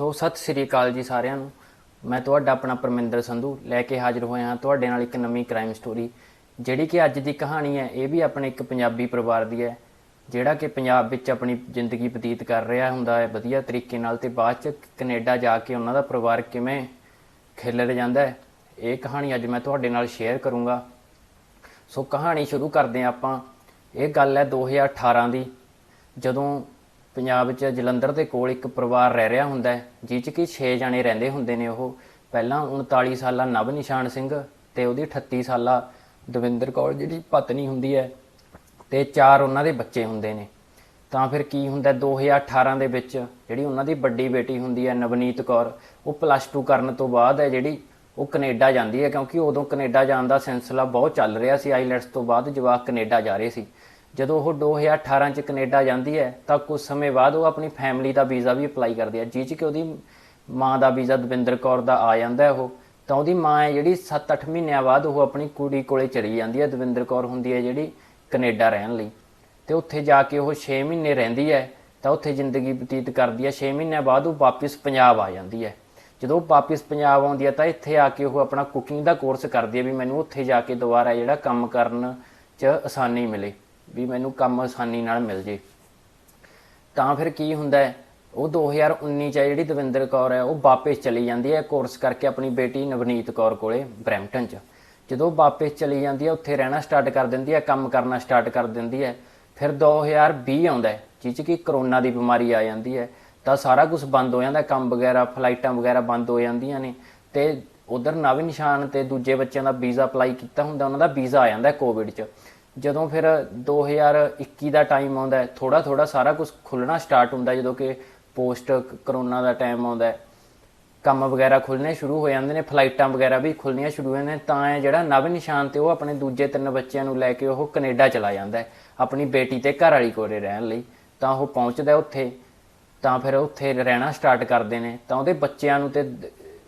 ਸੋ ਸਤਿ ਸ੍ਰੀ ਅਕਾਲ ਜੀ ਸਾਰਿਆਂ ਨੂੰ। ਮੈਂ ਤੁਹਾਡਾ ਆਪਣਾ ਪਰਮਿੰਦਰ ਸੰਧੂ ਲੈ ਕੇ ਹਾਜ਼ਰ ਹੋਇਆ ਹਾਂ ਤੁਹਾਡੇ ਨਾਲ ਇੱਕ ਨਵੀਂ ਕ੍ਰਾਈਮ ਸਟੋਰੀ ਜਿਹੜੀ ਕਿ ਅੱਜ ਦੀ ਕਹਾਣੀ ਹੈ, ਇਹ ਵੀ ਆਪਣੇ ਇੱਕ ਪੰਜਾਬੀ ਪਰਿਵਾਰ ਦੀ ਹੈ, ਜਿਹੜਾ ਕਿ ਪੰਜਾਬ ਵਿੱਚ ਆਪਣੀ ਜ਼ਿੰਦਗੀ ਬਤੀਤ ਕਰ ਰਿਹਾ ਹੁੰਦਾ ਹੈ, ਵਧੀਆ ਤਰੀਕੇ ਨਾਲ ਤੇ ਬਾਅਦ ਚ ਕੈਨੇਡਾ ਜਾ ਕੇ ਉਹਨਾਂ ਦਾ ਪਰਿਵਾਰ ਕਿਵੇਂ ਖਿਲਰ ਜਾਂਦਾ ਹੈ, ਇਹ ਕਹਾਣੀ ਅੱਜ ਮੈਂ ਤੁਹਾਡੇ ਨਾਲ ਸ਼ੇਅਰ ਕਰੂੰਗਾ। ਸੋ ਕਹਾਣੀ ਸ਼ੁਰੂ ਕਰਦੇ ਹਾਂ ਆਪਾਂ। ਇਹ ਗੱਲ ਹੈ 2018 ਦੀ, ਜਦੋਂ ਪੰਜਾਬ 'ਚ ਜਲੰਧਰ ਦੇ ਕੋਲ ਇੱਕ ਪਰਿਵਾਰ ਰਹਿ ਰਿਹਾ ਹੁੰਦਾ ਹੈ, ਜਿਹ 'ਚ ਕਿ 6 ਜਣੇ ਰਹਿੰਦੇ ਹੁੰਦੇ ਨੇ ਉਹ। ਪਹਿਲਾਂ 39 ਸਾਲਾ ਨਵ ਨਿਸ਼ਾਨ ਸਿੰਘ ਤੇ ਉਹਦੀ 38 ਸਾਲਾ ਦਵਿੰਦਰ ਕੌਰ ਜਿਹੜੀ ਪਤਨੀ ਹੁੰਦੀ ਹੈ, ਤੇ ਚਾਰ ਉਹਨਾਂ ਦੇ ਬੱਚੇ ਹੁੰਦੇ ਨੇ। ਤਾਂ ਫਿਰ ਕੀ ਹੁੰਦਾ 2018 ਦੇ ਵਿੱਚ ਜਿਹੜੀ ਉਹਨਾਂ ਦੀ ਵੱਡੀ ਬੇਟੀ ਹੁੰਦੀ ਹੈ, ਨਵਨੀਤ ਕੌਰ, ਉਹ ਪਲੱਸ 2 ਕਰਨ ਤੋਂ ਬਾਅਦ ਹੈ ਜਿਹੜੀ ਉਹ ਕੈਨੇਡਾ ਜਾਂਦੀ ਹੈ, ਕਿਉਂਕਿ ਉਦੋਂ ਕੈਨੇਡਾ ਜਾਣ ਦਾ ਸਿਲਸਿਲਾ ਬਹੁਤ ਚੱਲ ਰਿਹਾ ਸੀ। ਆਈਲੈਟਸ ਤੋਂ ਬਾਅਦ ਜਵਾਕ ਕੈਨੇਡਾ ਜਾ ਰਹੇ ਸੀ। ਜਦੋਂ ਉਹ 2018 ਚ ਕੈਨੇਡਾ ਜਾਂਦੀ ਹੈ, ਤਾਂ ਕੁਝ ਸਮੇਂ ਬਾਅਦ ਉਹ ਆਪਣੀ ਫੈਮਿਲੀ ਦਾ ਵੀਜ਼ਾ ਵੀ ਅਪਲਾਈ ਕਰਦੀ ਹੈ। ਜਿਹ 'ਚ ਕਿ ਉਹਦੀ ਮਾਂ ਦਾ ਵੀਜ਼ਾ ਦਵਿੰਦਰ ਕੌਰ ਦਾ ਆ ਜਾਂਦਾ ਹੈ ਉਹ। ਤਾਂ ਉਹਦੀ ਮਾਂ ਹੈ ਜਿਹੜੀ 7-8 ਮਹੀਨਿਆਂ ਬਾਅਦ ਉਹ ਆਪਣੀ ਕੁੜੀ ਕੋਲੇ ਚਲੀ ਜਾਂਦੀ ਹੈ, ਦਵਿੰਦਰ ਕੌਰ ਹੁੰਦੀ ਹੈ ਜਿਹੜੀ ਕੈਨੇਡਾ ਰਹਿਣ ਲਈ। ਤੇ ਉੱਥੇ ਜਾ ਕੇ ਉਹ 6 ਮਹੀਨੇ ਰਹਿੰਦੀ ਹੈ, ਤਾਂ ਉੱਥੇ ਜ਼ਿੰਦਗੀ ਬਤੀਤ ਕਰਦੀ ਹੈ। 6 ਮਹੀਨਿਆਂ ਬਾਅਦ ਉਹ ਵਾਪਸ ਪੰਜਾਬ ਆ ਜਾਂਦੀ ਹੈ। ਜਦੋਂ ਉਹ ਵਾਪਸ ਪੰਜਾਬ ਆਉਂਦੀ ਹੈ, ਤਾਂ ਇੱਥੇ ਆ ਕੇ ਉਹ ਆਪਣਾ ਕੁਕਿੰਗ ਦਾ ਕੋਰਸ ਕਰਦੀ ਹੈ ਵੀ ਮੈਨੂੰ ਉੱਥੇ ਜਾ ਕੇ ਦੁਬਾਰਾ ਜਿਹੜਾ ਕੰਮ ਕਰਨ 'ਚ ਆਸਾਨੀ ਮਿਲੇ। ਵੀ ਮੈਨੂੰ ਕੰਮ ਆਸਾਨੀ ਨਾਲ ਮਿਲ ਜੇ। ਤਾਂ ਫਿਰ ਕੀ ਹੁੰਦਾ ਹੈ? ਉਹ 2019 ਚ ਹੈ ਜਿਹੜੀ ਦਵਿੰਦਰ ਕੌਰ ਹੈ, ਉਹ ਵਾਪਸ ਚਲੀ ਜਾਂਦੀ ਹੈ ਕੋਰਸ ਕਰਕੇ ਆਪਣੀ ਬੇਟੀ ਨਵਨੀਤ ਕੌਰ ਕੋਲੇ ਬਰੈਂਪਟਨ ਚ। ਜਦੋਂ ਵਾਪਸ ਚਲੀ ਜਾਂਦੀ ਹੈ, ਉੱਥੇ ਰਹਿਣਾ ਸਟਾਰਟ ਕਰ ਦਿੰਦੀ ਹੈ, ਕੰਮ ਕਰਨਾ ਸਟਾਰਟ ਕਰ ਦਿੰਦੀ ਹੈ। ਫਿਰ 2020 ਆਉਂਦਾ ਹੈ ਜਿਸ 'ਚ ਕਿ ਕਰੋਨਾ ਦੀ ਬਿਮਾਰੀ ਆ ਜਾਂਦੀ ਹੈ। ਤਾਂ ਸਾਰਾ ਕੁਝ ਬੰਦ ਹੋ ਜਾਂਦਾ, ਕੰਮ ਵਗੈਰਾ ਫਲਾਈਟਾਂ ਵਗੈਰਾ ਬੰਦ ਹੋ ਜਾਂਦੀਆਂ ਨੇ। ਤੇ ਉਧਰ ਨਵ ਨਿਸ਼ਾਨ ਤੇ ਦੂਜੇ ਬੱਚਿਆਂ ਦਾ ਵੀਜ਼ਾ ਅਪਲਾਈ ਕੀਤਾ ਹੁੰਦਾ, ਉਹਨਾਂ ਦਾ ਵੀਜ਼ਾ ਆ ਜਾਂਦਾ ਕੋਵਿਡ 'ਚ। ਜਦੋਂ ਫਿਰ 2021 ਦਾ ਟਾਈਮ ਆਉਂਦਾ ਹੈ ਥੋੜਾ ਥੋੜਾ ਸਾਰਾ ਕੁਝ ਖੁੱਲਣਾ ਸਟਾਰਟ ਹੁੰਦਾ ਜਦੋਂ ਕਿ ਪੋਸਟ ਕਰੋਨਾ ਦਾ ਟਾਈਮ ਆਉਂਦਾ ਕੰਮ ਵਗੈਰਾ ਖੁੱਲਣੇ ਸ਼ੁਰੂ ਹੋ ਜਾਂਦੇ ਨੇ ਫਲਾਈਟਾਂ ਵਗੈਰਾ ਵੀ ਖੁੱਲਣੀਆਂ ਸ਼ੁਰੂ ਹੋ ਜਾਂਦੀਆਂ ਨੇ, ਤਾਂ ਇਹ ਜਿਹੜਾ ਨਵ ਨਿਸ਼ਾਨ ਤੇ ਉਹ ਆਪਣੇ ਦੂਜੇ ਤਿੰਨ ਬੱਚਿਆਂ ਨੂੰ ਲੈ ਕੇ ਉਹ ਕੈਨੇਡਾ ਚਲਾ ਜਾਂਦਾ ਆਪਣੀ ਬੇਟੀ ਤੇ ਘਰ ਵਾਲੀ ਕੋਲੇ ਰਹਿਣ ਲਈ। ਤਾਂ ਉਹ ਪਹੁੰਚਦਾ ਉੱਥੇ, ਤਾਂ ਫਿਰ ਉੱਥੇ ਰਹਿਣਾ ਸਟਾਰਟ ਕਰਦੇ ਨੇ। ਤਾਂ ਉਹਦੇ ਬੱਚਿਆਂ ਨੂੰ ਤੇ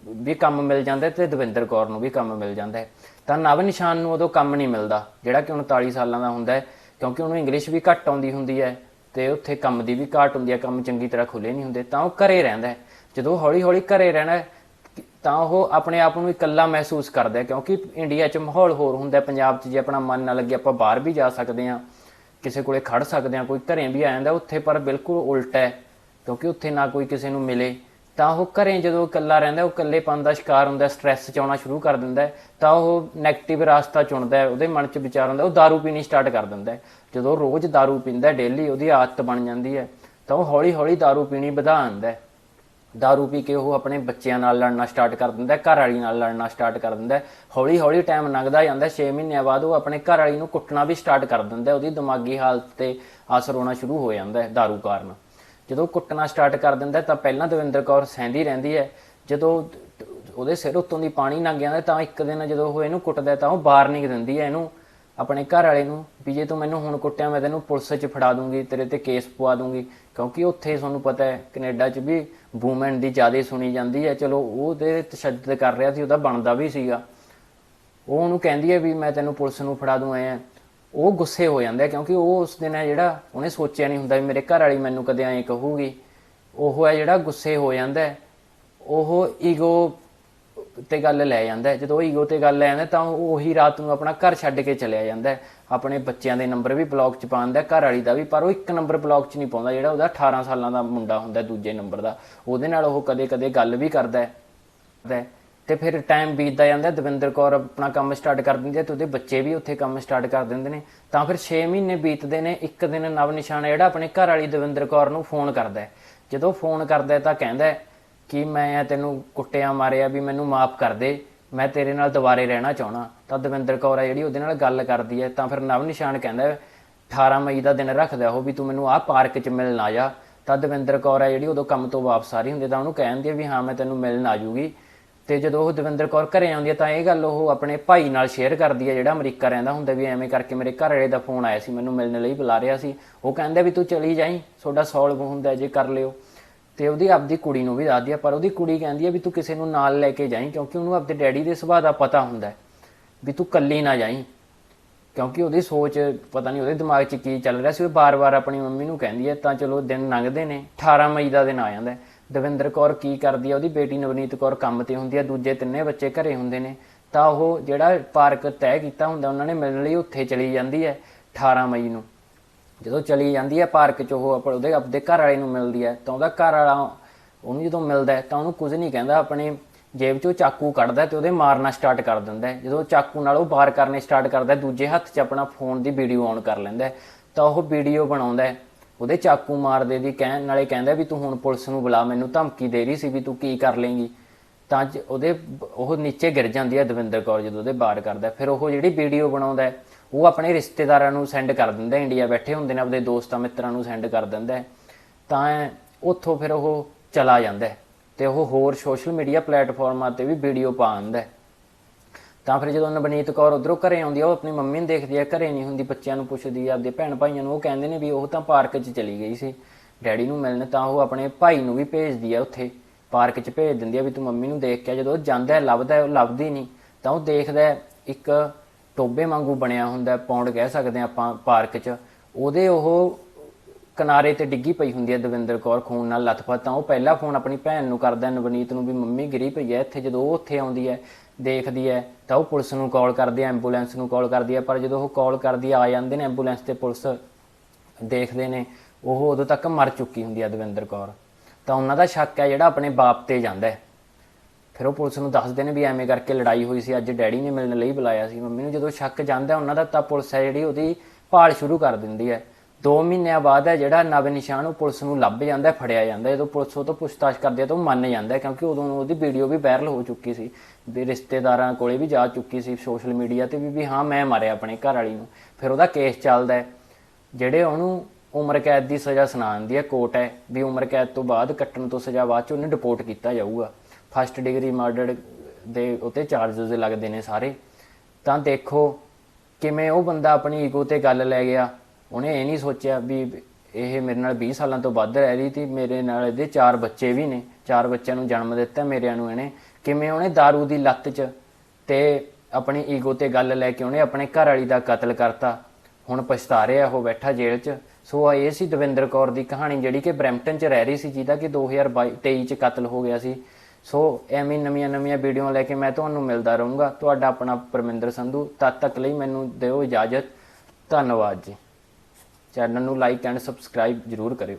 ਵੀ ਕੰਮ ਮਿਲ ਜਾਂਦਾ ਹੈ ਤੇ ਦਵਿੰਦਰ ਕੌਰ ਨੂੰ ਵੀ ਕੰਮ ਮਿਲ ਜਾਂਦਾ ਤਾਂ ਨਵ ਨਿਸ਼ਾਨ ਨੂੰ ਉਦੋਂ ਕੰਮ ਨਹੀਂ ਮਿਲਦਾ, ਜਿਹੜਾ ਕਿ 39 ਸਾਲਾਂ ਦਾ ਹੁੰਦਾ ਹੈ, ਕਿਉਂਕਿ ਉਹਨੂੰ ਇੰਗਲਿਸ਼ ਵੀ ਘੱਟ ਆਉਂਦੀ ਹੁੰਦੀ ਹੈ ਤੇ ਉੱਥੇ ਕੰਮ ਦੀ ਵੀ ਘਾਟ ਹੁੰਦੀ ਹੈ, ਕੰਮ ਚੰਗੀ ਤਰ੍ਹਾਂ ਖੁੱਲੇ ਨਹੀਂ ਹੁੰਦੇ, ਤਾਂ ਉਹ ਘਰੇ ਰਹਿੰਦਾ ਹੈ। ਜਦੋਂ ਹੌਲੀ ਹੌਲੀ ਘਰੇ ਰਹਿਣਾ ਤਾਂ ਉਹ ਆਪਣੇ ਆਪ ਨੂੰ ਇਕੱਲਾ ਮਹਿਸੂਸ ਕਰਦਾ ਹੈ, ਕਿਉਂਕਿ ਇੰਡੀਆ 'ਚ ਮਾਹੌਲ ਹੋਰ ਹੁੰਦਾ ਹੈ। ਪੰਜਾਬ 'ਚ ਜੇ ਆਪਣਾ ਮਨ ਨਾ ਲੱਗੇ, ਆਪਾਂ ਬਾਹਰ ਵੀ ਜਾ ਸਕਦੇ ਹਾਂ, ਕਿਸੇ ਕੋਲੇ ਖੜ ਸਕਦੇ ਹਾਂ, ਕੋਈ ਘਰੇ ਵੀ ਆ ਜਾਂਦਾ, ਉੱਥੇ ਪਰ ਬਿਲਕੁਲ ਉਲਟਾ ਹੈ, ਕਿਉਂਕਿ ਉੱਥੇ ਨਾ ਕੋਈ ਕਿਸੇ ਨੂੰ ਮਿਲੇ ਤਾਂ ਉਹ ਘਰੇ ਜਦੋਂ ਇਕੱਲਾ ਰਹਿੰਦਾ ਉਹ ਇਕੱਲੇ ਇਕੱਲੇਪਨ ਦਾ ਸ਼ਿਕਾਰ ਹੁੰਦਾ ਸਟ੍ਰੈਸ ਚ ਆਉਣਾ ਸ਼ੁਰੂ ਕਰ ਦਿੰਦਾ ਤਾਂ ਉਹ ਨੈਗੇਟਿਵ ਰਾਸਤਾ ਚੁਣਦਾ ਉਹਦੇ ਮਨ ਚ ਵਿਚਾਰ ਹੁੰਦਾ ਉਹ दारू ਪੀਣੀ ਸਟਾਰਟ ਕਰ ਦਿੰਦਾ ਜਦੋਂ ਰੋਜ਼ दारू ਪੀਂਦਾ ਡੇਲੀ ਉਹਦੀ ਆਦਤ ਬਣ ਜਾਂਦੀ ਹੈ, ਤਾਂ ਉਹ ਹੌਲੀ-ਹੌਲੀ दारू ਪੀਣੀ ਵਧਾ ਆਂਦਾ ਦਾਰੂ ਪੀ ਕੇ ਉਹ ਆਪਣੇ ਬੱਚਿਆਂ ਨਾਲ ਲੜਨਾ ਸਟਾਰਟ ਕਰ ਦਿੰਦਾ ਘਰ ਵਾਲੀ ਨਾਲ ਲੜਨਾ ਸਟਾਰਟ ਕਰ ਦਿੰਦਾ ਹੌਲੀ ਹੌਲੀ ਟਾਈਮ ਲੰਘਦਾ ਜਾਂਦਾ 6 ਮਹੀਨਿਆਂ ਬਾਅਦ ਉਹ ਆਪਣੇ ਘਰ ਵਾਲੀ ਨੂੰ ਕੁੱਟਣਾ ਵੀ ਸਟਾਰਟ ਕਰ ਦਿੰਦਾ ਉਹਦੀ ਦਿਮਾਗੀ ਹਾਲਤ ਤੇ ਅਸਰ ਹੋਣਾ ਸ਼ੁਰੂ ਹੋ ਜਾਂਦਾ ਦਾਰੂ ਕਾਰਨ। ਜਦੋਂ ਕੁੱਟਣਾ ਸਟਾਰਟ ਕਰ ਦਿੰਦਾ ਤਾਂ ਪਹਿਲਾਂ ਦਵਿੰਦਰ ਕੌਰ ਸਹਿੰਦੀ ਰਹਿੰਦੀ ਹੈ। ਜਦੋਂ ਉਹਦੇ ਸਿਰ ਉੱਤੋਂ ਦੀ ਪਾਣੀ ਲੰਘ ਜਾਂਦਾ ਤਾਂ ਇੱਕ ਦਿਨ ਜਦੋਂ ਉਹ ਇਹਨੂੰ ਕੁੱਟਦਾ ਤਾਂ ਉਹ ਬਾਹਰ ਨਿਕ ਦਿੰਦੀ ਹੈ ਇਹਨੂੰ, ਆਪਣੇ ਘਰ ਵਾਲੇ ਨੂੰ, ਵੀ ਜੇ ਤੂੰ ਮੈਨੂੰ ਹੁਣ ਕੁੱਟਿਆ ਮੈਂ ਤੈਨੂੰ ਪੁਲਿਸ 'ਚ ਫੜਾ ਦੂੰਗੀ, ਤੇਰੇ ਤੇ ਕੇਸ ਪਵਾ ਦੂੰਗੀ। ਕਿਉਂਕਿ ਉੱਥੇ ਤੁਹਾਨੂੰ ਪਤਾ ਹੈ ਕੈਨੇਡਾ 'ਚ ਵੀ ਵੂਮਨ ਦੀ ਜ਼ਿਆਦਾ ਸੁਣੀ ਜਾਂਦੀ ਹੈ। ਚਲੋ ਉਹ ਤੇ ਤਸ਼ੱਦਦ ਕਰ ਰਿਹਾ ਸੀ, ਉਹਦਾ ਬਣਦਾ ਵੀ ਸੀਗਾ। ਉਹ ਉਹਨੂੰ ਕਹਿੰਦੀ ਹੈ ਵੀ ਮੈਂ ਤੈਨੂੰ ਪੁਲਿਸ ਨੂੰ ਫੜਾ ਦੂੰ ਐ। ਉਹ ਗੁੱਸੇ ਹੋ ਜਾਂਦਾ ਹੈ ਕਿਉਂਕਿ ਉਹ ਉਸ ਦਿਨ ਹੈ ਜਿਹੜਾ ਉਹਨੇ ਸੋਚਿਆ ਨਹੀਂ ਹੁੰਦਾ ਵੀ ਮੇਰੇ ਘਰ ਵਾਲੀ ਮੈਨੂੰ ਕਦੇ ਐਂ ਕਹੂਗੀ। ਉਹ ਹੈ ਜਿਹੜਾ ਗੁੱਸੇ ਹੋ ਜਾਂਦਾ ਉਹ ਈਗੋ ਤੇ ਗੱਲ ਲੈ ਜਾਂਦਾ ਜਦੋਂ ਈਗੋ ਤੇ ਗੱਲ ਲੈ ਜਾਂਦਾ ਤਾਂ ਉਹ ਉਹੀ ਰਾਤ ਨੂੰ ਆਪਣਾ ਘਰ ਛੱਡ ਕੇ ਚਲਿਆ ਜਾਂਦਾ ਆਪਣੇ ਬੱਚਿਆਂ ਦੇ ਨੰਬਰ ਵੀ ਬਲੌਕ 'ਚ ਪਾਉਂਦਾ ਹੈ, ਘਰ ਵਾਲੀ ਦਾ ਵੀ ਪਰ ਉਹ ਇੱਕ ਨੰਬਰ ਬਲੌਕ 'ਚ ਨਹੀਂ ਪਾਉਂਦਾ ਜਿਹੜਾ ਉਹਦਾ 18 ਸਾਲਾਂ ਦਾ ਮੁੰਡਾ ਹੁੰਦਾ ਦੂਜੇ ਨੰਬਰ ਦਾ। ਉਹਦੇ ਨਾਲ ਉਹ ਕਦੇ-ਕਦੇ ਗੱਲ ਵੀ ਕਰਦਾ ਕਰਦਾ ਹੈ। ਤੇ ਫਿਰ ਟਾਈਮ ਬੀਤਦਾ ਜਾਂਦਾ ਦਵਿੰਦਰ ਕੌਰ ਆਪਣਾ ਕੰਮ ਸਟਾਰਟ ਕਰ ਦਿੰਦੀ ਹੈ ਤੇ ਉਹਦੇ ਬੱਚੇ ਵੀ ਉੱਥੇ ਕੰਮ ਸਟਾਰਟ ਕਰ ਦਿੰਦੇ ਨੇ। ਤਾਂ ਫਿਰ 6 ਮਹੀਨੇ ਬੀਤਦੇ ਨੇ ਇੱਕ ਦਿਨ ਨਵ ਨਿਸ਼ਾਨ ਜਿਹੜਾ ਆਪਣੇ ਘਰ ਵਾਲੀ ਦਵਿੰਦਰ ਕੌਰ ਨੂੰ ਫੋਨ ਕਰਦਾ ਜਦੋਂ ਫੋਨ ਕਰਦਾ ਤਾਂ ਕਹਿੰਦਾ ਕਿ ਮੈਂ ਤੈਨੂੰ ਕੁੱਟਿਆ ਮਾਰਿਆ ਵੀ ਮੈਨੂੰ ਮਾਫ ਕਰ ਦੇ ਮੈਂ ਤੇਰੇ ਨਾਲ ਦੁਬਾਰੇ ਰਹਿਣਾ ਚਾਹਣਾ ਤਾਂ ਦਵਿੰਦਰ ਕੌਰ ਹੈ ਜਿਹੜੀ ਉਹਦੇ ਨਾਲ ਗੱਲ ਕਰਦੀ ਹੈ ਤਾਂ ਫਿਰ ਨਵ ਨਿਸ਼ਾਨ ਕਹਿੰਦਾ ਹੈ, 18 ਮਈ ਦਾ ਦਿਨ ਰੱਖਦਾ ਉਹ ਵੀ ਤੂੰ ਮੈਨੂੰ ਆਹ ਪਾਰਕ 'ਚ ਮਿਲਣ ਆ ਜਾ। ਤਾਂ ਦਵਿੰਦਰ ਕੌਰ ਹੈ ਜਿਹੜੀ ਉਦੋਂ ਕੰਮ ਤੋਂ ਵਾਪਸ ਆ ਰਹੀ ਹੁੰਦੀ ਤਾਂ ਉਹਨੂੰ ਕਹਿੰਦੀ ਹੈ ਵੀ ਹਾਂ ਮੈਂ ਤੈਨੂੰ ਮਿਲਣ ਆ ਜੂਗੀ। ਤੇ ਜਦੋਂ ਉਹ ਦਵਿੰਦਰ ਕੌਰ ਘਰੇ ਆਉਂਦੀ ਹੈ ਤਾਂ ਇਹ ਗੱਲ ਉਹ ਆਪਣੇ ਭਾਈ ਨਾਲ ਸ਼ੇਅਰ ਕਰਦੀ ਹੈ, ਜਿਹੜਾ ਅਮਰੀਕਾ ਰਹਿੰਦਾ ਹੁੰਦਾ ਵੀ ਐਵੇਂ ਕਰਕੇ ਮੇਰੇ ਘਰ ਵਾਲੇ ਦਾ ਫੋਨ ਆਇਆ ਸੀ, ਮੈਨੂੰ ਮਿਲਣ ਲਈ ਬੁਲਾ ਰਿਹਾ ਸੀ। ਉਹ ਕਹਿੰਦਾ ਵੀ ਤੂੰ ਚਲੀ ਜਾਈਂ, ਤੁਹਾਡਾ ਸੋਲਵ ਹੁੰਦਾ ਜੇ ਕਰ ਲਿਓ। ਤੇ ਉਹਦੀ ਆਪਦੀ ਕੁੜੀ ਨੂੰ ਵੀ ਦੱਸਦੀ ਆ ਪਰ ਉਹਦੀ ਕੁੜੀ ਕਹਿੰਦੀ ਆ ਵੀ ਤੂੰ ਕਿਸੇ ਨੂੰ ਨਾਲ ਲੈ ਕੇ ਜਾਈਂ, ਕਿਉਂਕਿ ਉਹਨੂੰ ਆਪਦੇ ਡੈਡੀ ਦੇ ਸੁਭਾਅ ਦਾ ਪਤਾ ਹੁੰਦਾ ਵੀ ਤੂੰ ਕੱਲੀ ਨਾ ਜਾਈਂ। ਕਿਉਂਕਿ ਉਹਦੀ ਸੋਚ, ਪਤਾ ਨਹੀਂ ਉਹਦੇ ਦਿਮਾਗ 'ਚ ਕੀ ਚੱਲ ਰਿਹਾ ਸੀ, ਉਹ ਬਾਰ-ਬਾਰ ਆਪਣੀ ਮੰਮੀ ਨੂੰ ਕਹਿੰਦੀ ਹੈ, ਤਾਂ ਚਲੋ ਦਿਨ ਲੰਘਦੇ ਨੇ 18 ਮਈ ਦਾ ਦਿਨ ਆ ਜਾਂਦਾ ਦਵਿੰਦਰ ਕੌਰ ਕੀ ਕਰਦੀ ਆ? ਉਹਦੀ ਬੇਟੀ ਨਵਨੀਤ ਕੌਰ ਕੰਮ ਤੇ ਹੁੰਦੀ ਆ। ਦੂਜੇ ਤਿੰਨੇ ਬੱਚੇ ਘਰੇ ਹੁੰਦੇ ਨੇ। ਤਾਂ ਉਹ ਜਿਹੜਾ ਪਾਰਕ ਤੈਅ ਕੀਤਾ ਹੁੰਦਾ, ਉਹਨਾਂ ਨੇ ਮਿਲਣ ਲਈ ਉੱਥੇ ਚਲੀ ਜਾਂਦੀ ਹੈ 18 ਮਈ ਨੂੰ। ਜਦੋਂ ਚਲੀ ਜਾਂਦੀ ਹੈ ਪਾਰਕ 'ਚ, ਉਹ ਆਪਣੇ ਉਹਦੇ ਆਪਦੇ ਘਰ ਵਾਲੇ ਨੂੰ ਮਿਲਦੀ ਹੈ ਤਾਂ ਉਹਦਾ ਘਰ ਵਾਲਾ ਉਹਨੂੰ ਜਦੋਂ ਮਿਲਦਾ ਤਾਂ ਉਹਨੂੰ ਕੁਝ ਨਹੀਂ ਕਹਿੰਦਾ। ਆਪਣੇ ਜੇਬ 'ਚੋਂ ਚਾਕੂ ਕੱਢਦਾ ਤੇ ਉਹਦੇ ਮਾਰਨਾ ਸਟਾਰਟ ਕਰ ਦਿੰਦਾ ਜਦੋਂ ਚਾਕੂ ਨਾਲ ਉਹ ਬਾਹਰ ਕਰਨੇ ਸਟਾਰਟ ਕਰਦਾ ਦੂਜੇ ਹੱਥ 'ਚ ਆਪਣਾ ਫੋਨ ਦੀ ਵੀਡੀਓ ਔਨ ਕਰ ਲੈਂਦਾ ਤਾਂ ਉਹ ਵੀਡੀਓ ਬਣਾਉਂਦਾ ਉਹਦੇ ਚਾਕੂ ਮਾਰਦੇ ਦੀ ਕਹਿਣ ਨਾਲੇ ਕਹਿੰਦਾ ਵੀ ਤੂੰ ਹੁਣ ਪੁਲਿਸ ਨੂੰ ਬੁਲਾ, ਮੈਨੂੰ ਧਮਕੀ ਦੇ ਰਹੀ ਸੀ ਵੀ ਤੂੰ ਕੀ ਕਰ ਲੇਂਗੀ ਤਾਂ ਜ- ਉਹਦੇ ਉਹ ਨੀਚੇ ਗਿਰ ਜਾਂਦੀ ਹੈ ਦਵਿੰਦਰ ਕੌਰ ਜਦੋਂ ਉਹਦੇ ਬਾਰ ਕਰਦਾ। ਫਿਰ ਉਹ ਜਿਹੜੀ ਵੀਡੀਓ ਬਣਾਉਂਦਾ ਉਹ ਆਪਣੇ ਰਿਸ਼ਤੇਦਾਰਾਂ ਨੂੰ ਸੈਂਡ ਕਰ ਦਿੰਦਾ ਇੰਡੀਆ ਬੈਠੇ ਹੁੰਦੇ ਨੇ ਆਪਣੇ ਦੋਸਤਾਂ ਮਿੱਤਰਾਂ ਨੂੰ ਸੈਂਡ ਕਰ ਦਿੰਦਾ ਤਾਂ ਉੱਥੋਂ ਫਿਰ ਉਹ ਚਲਾ ਜਾਂਦਾ ਹੈ ਤੇ ਉਹ ਹੋਰ ਸੋਸ਼ਲ ਮੀਡੀਆ ਪਲੇਟਫਾਰਮਾਂ ਤੇ ਵੀ ਵੀਡੀਓ ਪਾ ਦਿੰਦਾ ਤਾਂ ਫਿਰ ਜਦੋਂ ਨਵਨੀਤ ਕੌਰ ਉਧਰੋਂ ਘਰੇ ਆਉਂਦੀ ਆ, ਉਹ ਆਪਣੀ ਮੰਮੀ ਨੂੰ ਦੇਖਦੀ ਆ, ਘਰੇ ਨਹੀਂ ਹੁੰਦੀ, ਬੱਚਿਆਂ ਨੂੰ ਪੁੱਛਦੀ ਆ, ਆਪਦੇ ਭੈਣ ਭਾਈਆਂ ਨੂੰ, ਉਹ ਕਹਿੰਦੇ ਨੇ ਵੀ ਉਹ ਤਾਂ ਪਾਰਕ 'ਚ ਚਲੀ ਗਈ ਸੀ। ਡੈਡੀ ਨੂੰ ਮਿਲਣ ਤਾਂ ਉਹ ਆਪਣੇ ਭਾਈ ਨੂੰ ਵੀ ਭੇਜਦੀ ਆ ਉੱਥੇ, ਪਾਰਕ 'ਚ ਭੇਜ ਦਿੰਦੀ ਆ ਵੀ ਤੂੰ ਮੰਮੀ ਨੂੰ ਦੇਖ ਕੇ ਜਦੋਂ ਉਹ ਜਾਂਦਾ ਹੈ, ਲੱਭਦਾ ਹੈ, ਉਹ ਲੱਭਦੀ ਨਹੀਂ, ਤਾਂ ਉਹ ਦੇਖਦਾ ਇੱਕ ਟੋਬੇ ਵਾਂਗੂ ਬਣਿਆ ਹੁੰਦਾ ਪੌਂਡ ਕਹਿ ਸਕਦੇ ਆ ਆਪਾਂ, ਪਾਰਕ 'ਚ। ਉਹਦੇ ਉਹ ਕਿਨਾਰੇ ਤੇ ਡਿੱਗੀ ਪਈ ਹੁੰਦੀ ਹੈ ਦਵਿੰਦਰ ਕੌਰ ਖੂਨ ਨਾਲ ਲੱਥਪੱਥ ਤਾਂ ਉਹ ਪਹਿਲਾ ਫੋਨ ਆਪਣੀ ਭੈਣ ਨੂੰ ਕਰਦਾ ਨਵਨੀਤ ਨੂੰ ਵੀ ਮੰਮੀ ਗਿਰੀ ਪਈ ਹੈ, ਇੱਥੇ ਜਦੋਂ ਉਹ ਉੱਥੇ ਆਉਂਦੀ ਹੈ, ਦੇਖਦੀ ਹੈ, ਤਾਂ ਉਹ ਪੁਲਿਸ ਨੂੰ ਕਾਲ ਕਰਦੀ ਹੈ, ਐਂਬੂਲੈਂਸ ਨੂੰ ਕਾਲ ਕਰਦੀ ਹੈ, ਪਰ ਜਦੋਂ ਉਹ ਕਾਲ ਕਰਦੀ ਆ ਜਾਂਦੇ ਨੇ ਐਂਬੂਲੈਂਸ ਤੇ ਪੁਲਿਸ ਦੇਖਦੇ ਨੇ, ਉਹ ਉਦੋਂ ਤੱਕ ਮਰ ਚੁੱਕੀ ਹੁੰਦੀ ਹੈ ਦਵਿੰਦਰ ਕੌਰ। ਤਾਂ ਉਹਨਾਂ ਦਾ ਸ਼ੱਕ ਹੈ ਜਿਹੜਾ ਆਪਣੇ ਬਾਪ ਤੇ ਜਾਂਦਾ ਹੈ। ਫਿਰ ਉਹ ਪੁਲਿਸ ਨੂੰ ਦੱਸਦੇ ਨੇ ਵੀ ਐਵੇਂ ਕਰਕੇ ਲੜਾਈ ਹੋਈ ਸੀ, ਅੱਜ ਡੈਡੀ ਨੇ ਮਿਲਣ ਲਈ ਬੁਲਾਇਆ ਸੀ। ਮੰਮੀ ਨੂੰ ਜਦੋਂ ਸ਼ੱਕ ਜਾਂਦਾ ਉਹਨਾਂ ਦਾ ਤਾਂ ਪੁਲਿਸ ਹੈ ਜਿਹੜੀ ਉਹਦੀ ਭਾਲ ਸ਼ੁਰੂ ਕਰ ਦਿੰਦੀ ਹੈ। 2 ਮਹੀਨਿਆਂ ਬਾਅਦ ਹੈ ਜਿਹੜਾ ਨਵ ਨਿਸ਼ਾਨ, ਉਹ ਪੁਲਿਸ ਨੂੰ ਲੱਭ ਜਾਂਦਾ ਫੜਿਆ ਜਾਂਦਾ ਜਦੋਂ ਪੁਲਿਸ ਉਹ ਤੋਂ ਪੁੱਛਤਾਛ ਕਰਦੀ ਹੈ ਤਾਂ ਉਹ ਮੰਨ ਜਾਂਦਾ ਕਿਉਂਕਿ ਉਦੋਂ ਉਹਦੀ ਵੀਡੀਓ ਵੀ ਵਾਇਰਲ ਹੋ ਚੁੱਕੀ ਸੀ। ਵੀ ਰਿਸ਼ਤੇਦਾਰਾਂ ਕੋਲੇ ਵੀ ਜਾ ਚੁੱਕੀ ਸੀ ਸੋਸ਼ਲ ਮੀਡੀਆ ਤੇ ਵੀ ਵੀ ਹਾਂ, ਮੈਂ ਮਾਰਿਆ ਆਪਣੇ ਘਰ ਵਾਲੀ ਨੂੰ। ਫਿਰ ਉਹਦਾ ਕੇਸ ਚੱਲਦਾ ਹੈ। ਜਿਹੜੇ ਉਹਨੂੰ ਉਮਰ ਕੈਦ ਦੀ ਸਜ਼ਾ ਸੁਣਾਉਂਦੀ ਹੈ ਕੋਰਟ ਹੈ, ਵੀ ਉਮਰ ਕੈਦ ਤੋਂ ਬਾਅਦ ਕੱਟਣ ਤੋਂ ਸਜ਼ਾ ਬਾਅਦ ਚ ਉਹਨੂੰ ਡਿਪੋਰਟ ਕੀਤਾ ਜਾਊਗਾ। ਫਸਟ ਡਿਗਰੀ ਮਰਡਰ ਦੇ ਉਤੇ ਚਾਰजेस ਲੱਗਦੇ ਨੇ ਸਾਰੇ। ਤਾਂ ਦੇਖੋ ਕਿਵੇਂ ਉਹ ਬੰਦਾ ਆਪਣੀ ਈਗੋ ਤੇ ਗੱਲ ਲੈ ਗਿਆ। ਉਹਨੇ ਇਹ ਨਹੀਂ ਸੋਚਿਆ ਵੀ ਇਹ ਮੇਰੇ ਨਾਲ 20 ਸਾਲਾਂ ਤੋਂ ਵੱਧ ਰਹਿ ਰਹੀ ਸੀ, ਮੇਰੇ ਨਾਲ ਇਹਦੇ ਚਾਰ ਬੱਚੇ ਵੀ ਨੇ, ਚਾਰ ਬੱਚਿਆਂ ਨੂੰ ਜਨਮ ਦਿੱਤਾ ਮੇਰਿਆਂ ਨੂੰ ਇਹਨੇ। ਕਿਵੇਂ ਉਹਨੇ दारू ਦੀ ਲੱਤ 'ਚ ਤੇ ਆਪਣੀ ਈਗੋ ਤੇ ਗੱਲ ਲੈ ਕੇ ਉਹਨੇ ਆਪਣੇ ਘਰ ਵਾਲੀ ਦਾ ਕਤਲ ਕਰਤਾ। ਹੁਣ ਪਛਤਾ ਰਿਹਾ ਉਹ ਬੈਠਾ ਜੇਲ੍ਹ 'ਚ। ਸੋ ਇਹ ਸੀ ਦਵਿੰਦਰ ਕੌਰ ਦੀ ਕਹਾਣੀ ਜਿਹੜੀ ਕਿ ਬਰੈਂਪਟਨ 'ਚ ਰਹਿ ਰਹੀ ਸੀ, ਜਿਹਦਾ ਕਿ 2023 'ਚ ਕਤਲ ਹੋ ਗਿਆ ਸੀ। ਸੋ ਐਵੇਂ ਨਵੀਆਂ ਨਵੀਆਂ ਵੀਡੀਓ ਲੈ ਕੇ ਮੈਂ ਤੁਹਾਨੂੰ ਮਿਲਦਾ ਰਹੂੰਗਾ। ਤੁਹਾਡਾ ਆਪਣਾ ਪਰਮਿੰਦਰ ਸੰਧੂ, ਤਦ ਤੱਕ ਲਈ ਮੈਨੂੰ ਦਿਓ ਇਜਾਜ਼ਤ। ਧੰਨਵਾਦ ਜੀ। ਚੈਨਲ ਨੂੰ ਲਾਈਕ ਐਂਡ ਸਬਸਕ੍ਰਾਈਬ ਜਰੂਰ ਕਰਿਓ।